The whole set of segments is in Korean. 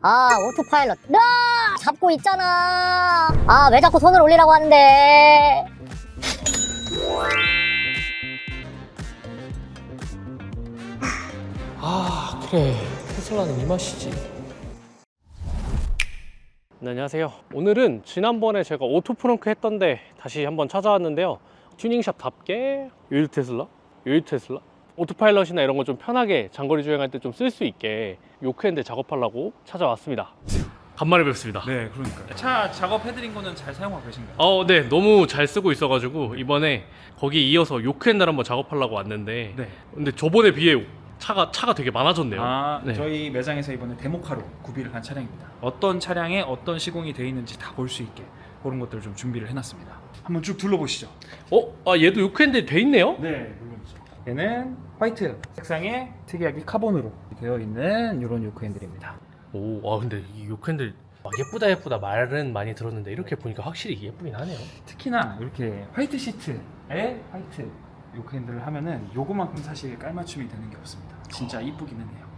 아 오토파일럿. 아 잡고 있잖아. 아 왜 자꾸 손을 올리라고 하는데? 아 그래. 테슬라는 이 맛이지. 네, 안녕하세요. 오늘은 지난번에 제가 오토프렁크 했던데 다시 한번 찾아왔는데요. 튜닝샵답게 요일 테슬라? 요일 테슬라? 오토파일럿이나 이런 거 좀 편하게 장거리 주행할 때 좀 쓸 수 있게 요크핸드 작업하려고 찾아왔습니다 간만에 뵙습니다 네, 그러니까 차 작업해드린 거는 잘 사용하고 계신가요? 어, 네, 너무 잘 쓰고 있어가지고 이번에 거기 이어서 요크핸들 한번 작업하려고 왔는데 네. 근데 저번에 비해 차가 차가 되게 많아졌네요. 아, 네. 저희 매장에서 이번에 데모카로 구비를 한 차량입니다. 어떤 차량에 어떤 시공이 되어 있는지 다 볼 수 있게 그런 것들을 좀 준비를 해놨습니다. 한번 쭉 둘러보시죠. 어, 아 얘도 요크핸드 돼 있네요. 네, 물론이죠. 얘는 화이트 색상에 특이하게 카본으로 되어 있는 이런 요크 핸들입니다. 오, 아 근데 이 요크핸들 아, 예쁘다 예쁘다 말은 많이 들었는데 이렇게 보니까 확실히 예쁘긴 하네요. 특히나 이렇게 화이트 시트에 화이트 요크 핸들을 하면은 요거만큼 사실 깔맞춤이 되는 게 없습니다. 진짜 이쁘기는 해요.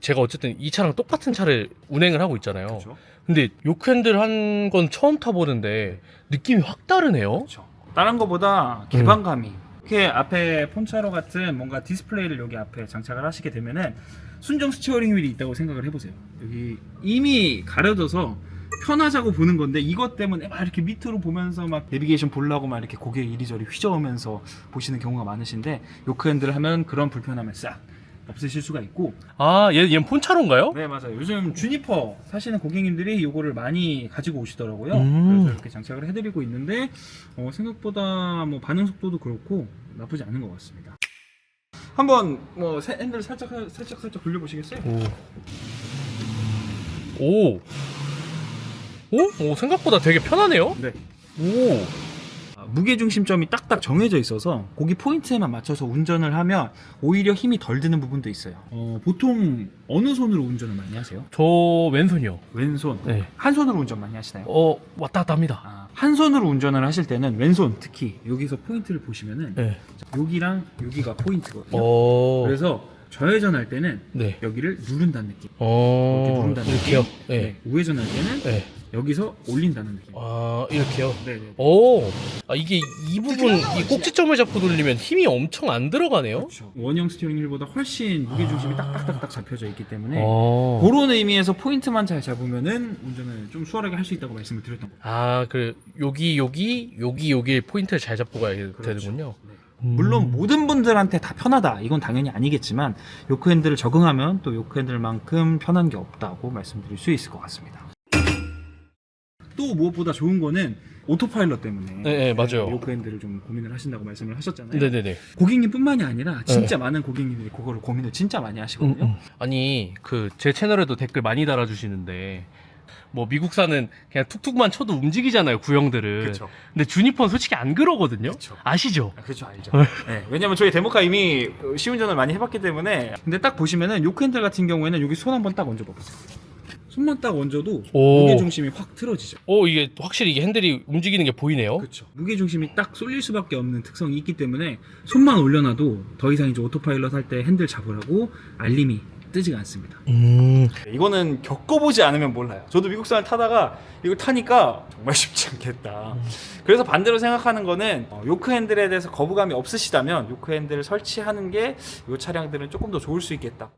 제가 어쨌든 이 차랑 똑같은 차를 운행을 하고 있잖아요. 그렇죠? 근데 요크핸들 한 건 처음 타보는데 느낌이 확 다르네요. 그렇죠. 다른 거보다 개방감이 이렇게 앞에 폰차로 같은 뭔가 디스플레이를 여기 앞에 장착을 하시게 되면은 순정 스티어링 휠이 있다고 생각을 해보세요. 여기 이미 가려져서 편하자고 보는 건데 이것 때문에 막 이렇게 밑으로 보면서 막 내비게이션 보려고 막 이렇게 고개 이리저리 휘저으면서 보시는 경우가 많으신데 요크 핸들 하면 그런 불편함을 싹 없으실 수가 있고 아, 얘 얘는 폰차로인가요? 네 맞아요 요즘 주니퍼 사시는 고객님들이 요거를 많이 가지고 오시더라고요 음. 그래서 이렇게 장착을 해드리고 있는데 어, 생각보다 뭐 반응 속도도 그렇고 나쁘지 않은 것 같습니다 한번 뭐 새- 핸들 살짝 살짝 살짝 돌려보시겠어요? 오. 오. 오? 오, 생각보다 되게 편하네요. 네 오. 무게 중심점이 딱딱 정해져 있어서 거기 포인트에만 맞춰서 운전을 하면 오히려 힘이 덜 드는 부분도 있어요 어, 보통 어느 손으로 운전을 많이 하세요? 저 왼손이요. 왼손 네. 한 손으로 운전 많이 하시나요? 어, 왔다 갔다 합니다. 아, 한 손으로 운전을 하실 때는 왼손 특히 여기서 포인트를 보시면은 네. 여기랑 여기가 포인트거든요. 어. 그래서 좌회전할 때는 네. 여기를 누른다는 느낌. 이렇게 어. 누른다는 이렇게요. 느낌. 네. 우회전할 때는 네. 여기서 올린다는 느낌. 아, 이렇게요. 네네. 오. 아, 이게 이 부분 이 꼭지점을 잡고 돌리면 힘이 엄청 안 들어가네요. 그렇죠. 원형 스티어링 휠보다 훨씬 무게 중심이 딱딱딱딱 잡혀져 있기 때문에 어. 그런 의미에서 포인트만 잘 잡으면은 운전을 좀 수월하게 할 수 있다고 말씀을 드렸던 거예요. 아, 그 여기 여기 여기 여기 포인트를 잘 잡고 가야 그렇죠. 되는군요. 네. 음. 물론 모든 분들한테 다 편하다 이건 당연히 아니겠지만 요크 핸들을 적응하면 또 요크 핸들만큼 편한 게 없다고 말씀드릴 수 있을 것 같습니다. 또 무엇보다 좋은 거는 오토파일럿 때문에 네, 네, 맞아요. 요크 핸들을 좀 고민을 하신다고 말씀을 하셨잖아요. 네, 네, 네. 고객님뿐만이 아니라 진짜 많은 고객님들이 그거를 고민을 진짜 많이 하시거든요. 음, 아니 그 제 채널에도 댓글 많이 달아주시는데 뭐 미국산은 그냥 툭툭만 쳐도 움직이잖아요 구형들은 그렇죠. 근데 주니퍼는 솔직히 안 그러거든요 그쵸. 아시죠? 아, 그렇죠, 알죠. 네, 왜냐면 저희 데모카 이미 시운전을 많이 해봤기 때문에. 근데 딱 보시면은 요크 핸들 같은 경우에는 여기 손 한번 딱 얹어봐보세요. 손만 딱 얹어도 오. 무게 중심이 확 틀어지죠. 어 이게 확실히 이게 핸들이 움직이는 게 보이네요 그렇죠. 무게 중심이 딱 쏠릴 수밖에 없는 특성이 있기 때문에 손만 올려놔도 더 이상 이제 오토파일럿 할 때 핸들 잡으라고 알림이 뜨지가 않습니다. 음 이거는 겪어보지 않으면 몰라요. 저도 미국산을 타다가 이걸 타니까 정말 쉽지 않겠다. 그래서 반대로 생각하는 거는 어, 요크 핸들에 대해서 거부감이 없으시다면 요크 핸들을 설치하는 게 이 차량들은 조금 더 좋을 수 있겠다.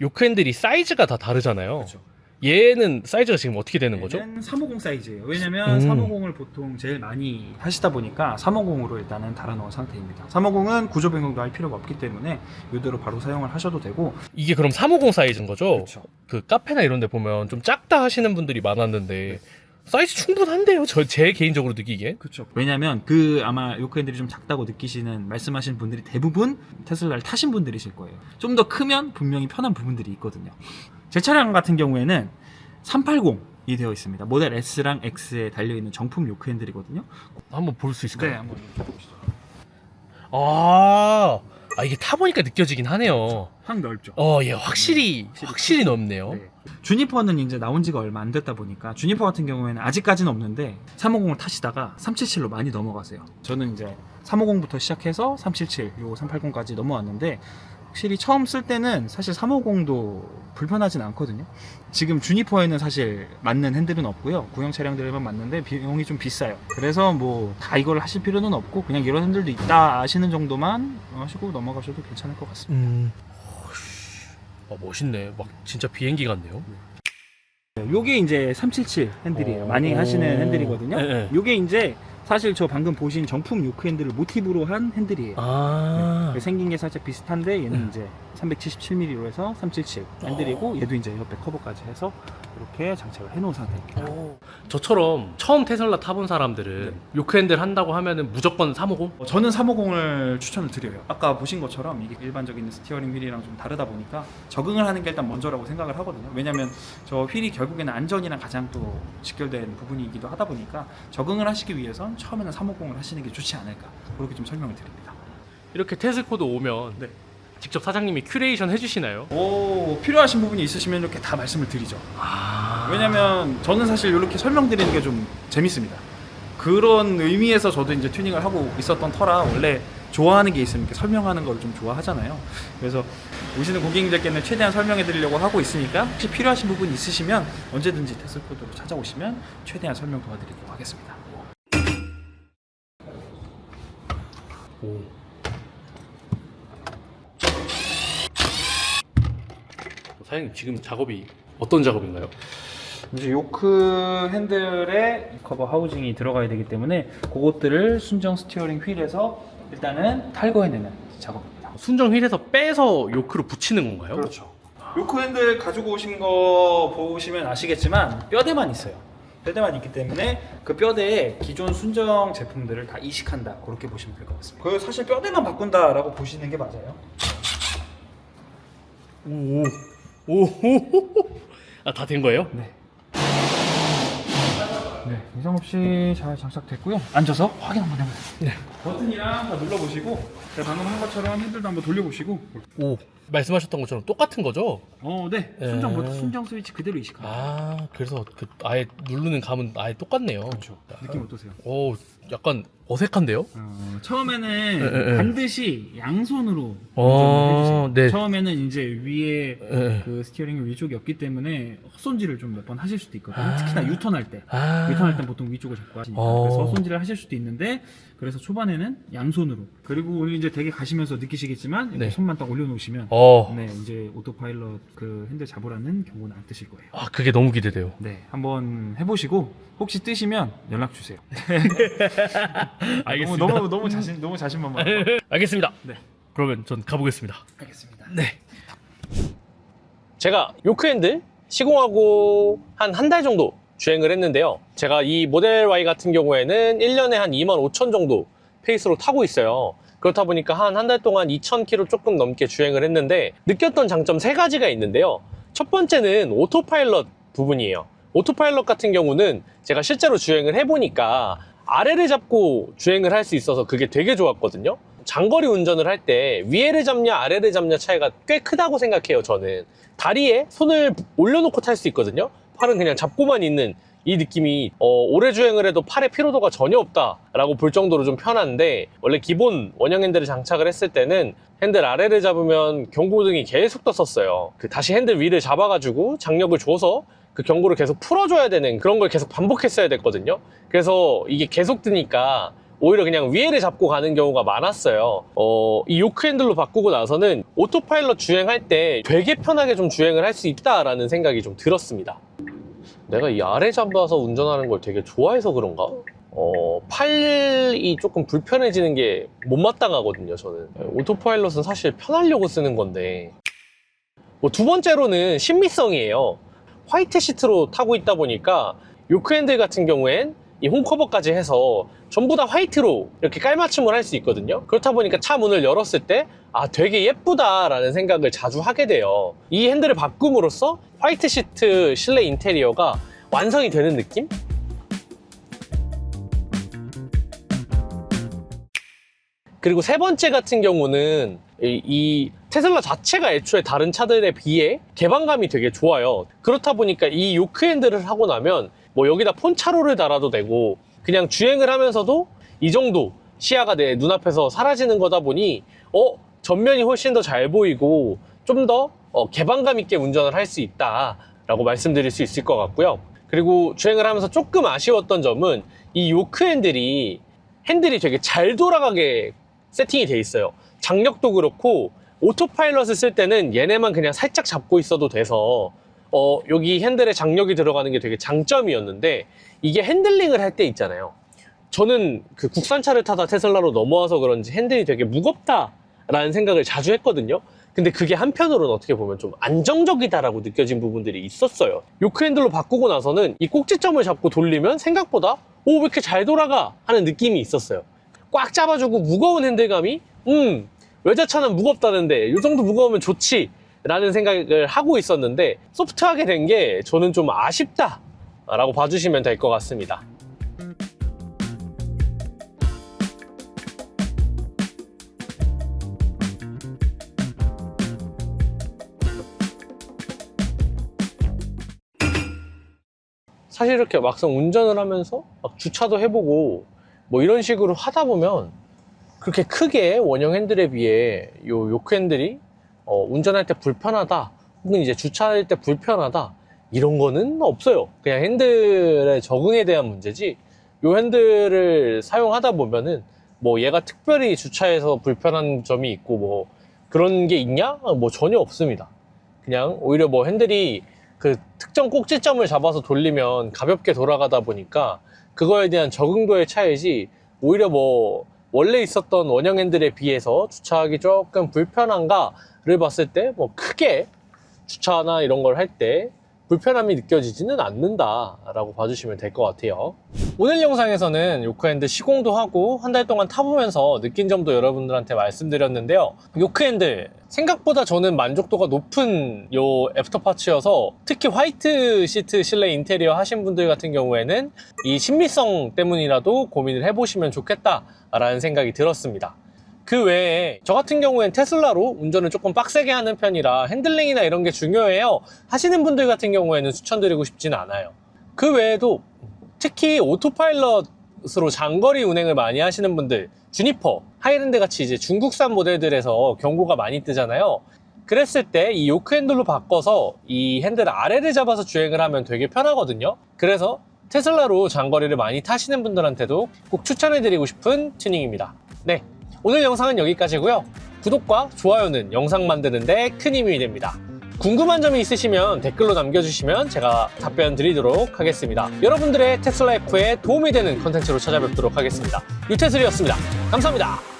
요크 핸들이 사이즈가 다 다르잖아요 그렇죠. 얘는 사이즈가 지금 어떻게 되는 거죠? 얘는 350 사이즈예요. 왜냐면 음. 350을 보통 제일 많이 하시다 보니까 350으로 일단은 달아놓은 상태입니다. 350은 구조 변경도 할 필요가 없기 때문에 이대로 바로 사용을 하셔도 되고 이게 그럼 350 사이즈인 거죠? 그렇죠. 그 카페나 이런 데 보면 좀 작다 하시는 분들이 많았는데 사이즈 충분한데요 저 제 개인적으로 느끼기에 그렇죠. 왜냐면 그 아마 요크핸들이 좀 작다고 느끼시는 말씀하신 분들이 대부분 테슬라를 타신 분들이실 거예요. 좀 더 크면 분명히 편한 부분들이 있거든요. 제 차량 같은 경우에는 380이 되어 있습니다. 모델 S랑 X에 달려 있는 정품 요크핸들이거든요. 한번 볼 수 있을까요? 한번 보시죠. 아, 아 이게 타보니까 느껴지긴 하네요. 확 넓죠. 어, 예, 확실히 확실히 넓네요. 네. 주니퍼는 이제 나온 지가 얼마 안 됐다 보니까 주니퍼 같은 경우에는 아직까지는 없는데 350을 타시다가 377로 많이 넘어가세요. 저는 이제 350부터 시작해서 377, 요 380까지 넘어왔는데 확실히 처음 쓸 때는 사실 350도 불편하진 않거든요. 지금 주니퍼에는 사실 맞는 핸들은 없고요. 구형 차량들에만 맞는데 비용이 좀 비싸요. 그래서 뭐 다 이걸 하실 필요는 없고 그냥 이런 핸들도 있다 아시는 정도만 하시고 넘어가셔도 괜찮을 것 같습니다. 음. 어, 멋있네. 막 진짜 비행기 같네요. 요게 이제 377 핸들이에요. 어. 많이 하시는 핸들이거든요. 네, 네. 요게 이제 사실 저 방금 보신 정품 요크 핸들을 모티브로 한 핸들이에요. 아. 네, 생긴 게 살짝 비슷한데 얘는 음. 이제 377mm로 해서 377 핸들이고 얘도 이제 옆에 커버까지 해서 이렇게 장착을 해놓은 상태입니다. 오. 저처럼 처음 테슬라 타본 사람들은 요크 핸들 한다고 하면은 무조건 350? 어, 저는 350을 추천을 드려요. 아까 보신 것처럼 이게 일반적인 스티어링 휠이랑 좀 다르다 보니까 적응을 하는 게 일단 먼저라고 생각을 하거든요. 왜냐면 저 휠이 결국에는 안전이랑 가장 또 직결된 부분이기도 하다 보니까 적응을 하시기 위해선 처음에는 350을 하시는 게 좋지 않을까 그렇게 좀 설명을 드립니다. 이렇게 테슬코드 오면 네. 직접 사장님이 큐레이션 해주시나요? 오 필요하신 부분이 있으시면 이렇게 다 말씀을 드리죠. 아. 왜냐면 저는 사실 이렇게 설명드리는 게 좀 재밌습니다. 그런 의미에서 저도 이제 튜닝을 하고 있었던 터라 원래 좋아하는 게 있으면 이렇게 설명하는 걸 좀 좋아하잖아요. 그래서 오시는 고객님들께는 최대한 설명해 드리려고 하고 있으니까 혹시 필요하신 부분 있으시면 언제든지 테슬코드로 찾아오시면 최대한 설명 도와드리도록 하겠습니다. 오. 사장님 지금 작업이 어떤 작업인가요? 이제 요크 핸들에 커버 하우징이 들어가야 되기 때문에 그것들을 순정 스티어링 휠에서 일단은 탈거해내는 작업입니다. 순정 휠에서 빼서 요크로 붙이는 건가요? 그렇죠. 요크 핸들 가지고 오신 거 보시면 아시겠지만 뼈대만 있어요. 뼈대만 있기 때문에 그 뼈대에 기존 순정 제품들을 다 이식한다. 그렇게 보시면 될 것 같습니다. 그 사실 뼈대만 바꾼다라고 보시는 게 맞아요. 오. 오. 아, 다 된 거예요? 네. 네, 이상 없이 잘 장착됐고요. 앉아서 확인 한번 해보세요. 네. 버튼이랑 다 눌러보시고 제가 방금 한 것처럼 핸들도 한번 돌려보시고 오. 말씀하셨던 것처럼 똑같은 거죠? 어, 네. 네. 순정 버튼, 순정 스위치 그대로 이식합니다. 아, 그래서 그 아예 누르는 감은 아예 똑같네요. 그렇죠. 느낌 어떠세요? 오, 약간 어색한데요? 어, 처음에는 네, 네. 반드시 양손으로 어, 운전을 해주세요. 네. 처음에는 이제 위에 네. 그 스티어링 위쪽이 없기 때문에 헛손질을 좀 몇 번 하실 수도 있거든요. 아. 특히나 유턴할 때. 아. 유턴할 때 보통 위쪽을 잡고 하시니까 어. 그래서 헛손질을 하실 수도 있는데 그래서 초반에는 양손으로 그리고 오늘 이제 되게 가시면서 느끼시겠지만 이렇게 네. 손만 딱 올려놓으시면 어. 네 이제 오토파일럿 그 핸들 잡으라는 경고는 안 뜨실 거예요. 아, 그게 너무 기대돼요. 네 한번 해보시고 혹시 뜨시면 연락 주세요. 알겠습니다. 너무 너무, 너무 자신 너무 자신만만. 알겠습니다. 네. 그러면 전 가보겠습니다. 알겠습니다. 네. 제가 요크핸들 시공하고 한 한 달 정도 주행을 했는데요. 제가 이 모델 Y 같은 경우에는 1년에 한 2만 5천 정도 페이스로 타고 있어요. 그렇다 보니까 한 한 달 동안 2,000km 조금 넘게 주행을 했는데 느꼈던 장점 세 가지가 있는데요. 첫 번째는 오토파일럿 부분이에요. 오토파일럿 같은 경우는 제가 실제로 주행을 해보니까 아래를 잡고 주행을 할 수 있어서 그게 되게 좋았거든요. 장거리 운전을 할 때 위에를 잡냐 아래를 잡냐 차이가 꽤 크다고 생각해요 저는 다리에 손을 올려놓고 탈 수 있거든요 팔은 그냥 잡고만 있는 이 느낌이 어, 오래 주행을 해도 팔에 피로도가 전혀 없다라고 볼 정도로 좀 편한데 원래 기본 원형 핸들을 장착을 했을 때는 핸들 아래를 잡으면 경고등이 계속 떴었어요 그 다시 핸들 위를 잡아가지고 장력을 줘서 그 경고를 계속 풀어줘야 되는 그런 걸 계속 반복했어야 됐거든요 그래서 이게 계속 뜨니까 오히려 그냥 위에를 잡고 가는 경우가 많았어요. 어, 이 요크 핸들로 바꾸고 나서는 오토파일럿 주행할 때 되게 편하게 좀 주행을 할 수 있다라는 생각이 좀 들었습니다. 내가 이 아래 잡아서 운전하는 걸 되게 좋아해서 그런가? 어, 팔이 조금 불편해지는 게 못마땅하거든요, 저는. 오토파일럿은 사실 편하려고 쓰는 건데. 뭐 두 번째로는 신미성이에요. 화이트 시트로 타고 있다 보니까 요크 핸들 같은 경우엔 이 홈커버까지 해서 전부 다 화이트로 이렇게 깔맞춤을 할 수 있거든요. 그렇다 보니까 차 문을 열었을 때 아, 되게 예쁘다 라는 생각을 자주 하게 돼요. 이 핸들을 바꿈으로써 화이트 시트 실내 인테리어가 완성이 되는 느낌? 그리고 세 번째 같은 경우는 이, 이 테슬라 자체가 애초에 다른 차들에 비해 개방감이 되게 좋아요. 그렇다 보니까 이 요크 핸들을 하고 나면 뭐 여기다 폰차로를 달아도 되고 그냥 주행을 하면서도 이 정도 시야가 내 눈앞에서 사라지는 거다 보니 어 전면이 훨씬 더 잘 보이고 좀더 어, 개방감 있게 운전을 할 수 있다 라고 말씀드릴 수 있을 것 같고요. 그리고 주행을 하면서 조금 아쉬웠던 점은 이 요크 핸들이 핸들이 되게 잘 돌아가게 세팅이 돼 있어요. 장력도 그렇고 오토파일럿을 쓸 때는 얘네만 그냥 살짝 잡고 있어도 돼서 어, 여기 핸들에 장력이 들어가는 게 되게 장점이었는데 이게 핸들링을 할 때 있잖아요. 저는 그 국산차를 타다 테슬라로 넘어와서 그런지 핸들이 되게 무겁다라는 생각을 자주 했거든요. 근데 그게 한편으로는 어떻게 보면 좀 안정적이다라고 느껴진 부분들이 있었어요. 요크 핸들로 바꾸고 나서는 이 꼭지점을 잡고 돌리면 생각보다 오, 왜 이렇게 잘 돌아가? 하는 느낌이 있었어요. 꽉 잡아주고 무거운 핸들감이 음, 외제차는 무겁다는데 이 정도 무거우면 좋지 라는 생각을 하고 있었는데 소프트하게 된 게 저는 좀 아쉽다 라고 봐주시면 될 것 같습니다. 사실 이렇게 막상 운전을 하면서 막 주차도 해보고 뭐 이런 식으로 하다 보면 그렇게 크게 원형 핸들에 비해 요 요크 핸들이 어, 운전할 때 불편하다 혹은 이제 주차할 때 불편하다 이런 거는 없어요 그냥 핸들의 적응에 대한 문제지 요 핸들을 사용하다 보면은 뭐 얘가 특별히 주차해서 불편한 점이 있고 뭐 그런 게 있냐? 뭐 전혀 없습니다 그냥 오히려 뭐 핸들이 그 특정 꼭지점을 잡아서 돌리면 가볍게 돌아가다 보니까 그거에 대한 적응도의 차이지 오히려 뭐 원래 있었던 원형 핸들에 비해서 주차하기 조금 불편한가를 봤을 때 뭐 크게 주차나 이런 걸 할 때 불편함이 느껴지지는 않는다라고 봐주시면 될 것 같아요. 오늘 영상에서는 요크핸드 시공도 하고 한 달 동안 타보면서 느낀 점도 여러분들한테 말씀드렸는데요. 요크핸드 생각보다 저는 만족도가 높은 요 애프터파츠여서 특히 화이트 시트 실내 인테리어 하신 분들 같은 경우에는 이 신미성 때문이라도 고민을 해보시면 좋겠다 라는 생각이 들었습니다. 그 외에 저 같은 경우엔 테슬라로 운전을 조금 빡세게 하는 편이라 핸들링이나 이런 게 중요해요. 하시는 분들 같은 경우에는 추천드리고 싶지는 않아요. 그 외에도 특히 오토파일럿으로 장거리 운행을 많이 하시는 분들 주니퍼, 하이랜드 같이 이제 중국산 모델들에서 경고가 많이 뜨잖아요. 그랬을 때 이 요크 핸들로 바꿔서 이 핸들 아래를 잡아서 주행을 하면 되게 편하거든요. 그래서 테슬라로 장거리를 많이 타시는 분들한테도 꼭 추천해드리고 싶은 튜닝입니다 네 오늘 영상은 여기까지고요. 구독과 좋아요는 영상 만드는데 큰 힘이 됩니다. 궁금한 점이 있으시면 댓글로 남겨주시면 제가 답변 드리도록 하겠습니다. 여러분들의 테슬라 F에 도움이 되는 컨텐츠로 찾아뵙도록 하겠습니다. 유테슬이었습니다. 감사합니다.